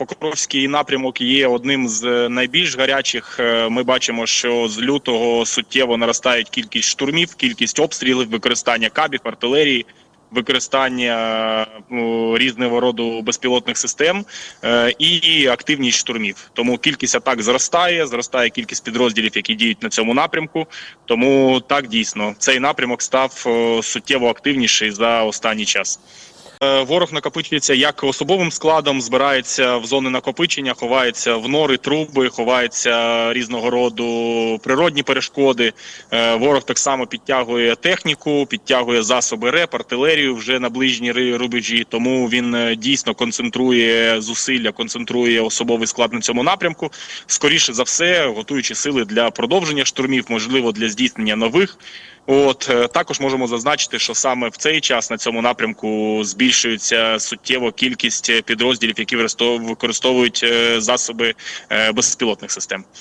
Покровський напрямок є одним з найбільш гарячих. Е, Ми бачимо, що з лютого суттєво наростає кількість штурмів, кількість обстрілів, використання кабів, артилерії, використання ну, різного роду безпілотних систем е, і активність штурмів. Тому кількість атак зростає, зростає кількість підрозділів, які діють на цьому напрямку. Тому так дійсно цей напрямок став е, суттєво активніший за останній час. Е, Ворог накопичується як особовим складом, збирається в зони накопичення, ховається в нори, труби, ховається різного роду природні перешкоди. Е, Ворог так само підтягує техніку, підтягує засоби РЕП, артилерію вже на ближній ри- рубежі. Тому він е, дійсно концентрує зусилля, концентрує особовий склад на цьому напрямку. Скоріше за все, готуючи сили для продовження штурмів, можливо, для здійснення нових. От е, також можемо зазначити, що саме в цей час на цьому напрямку збільшується суттєво кількість підрозділів, які використов- використовують е, засоби е, безпілотних систем.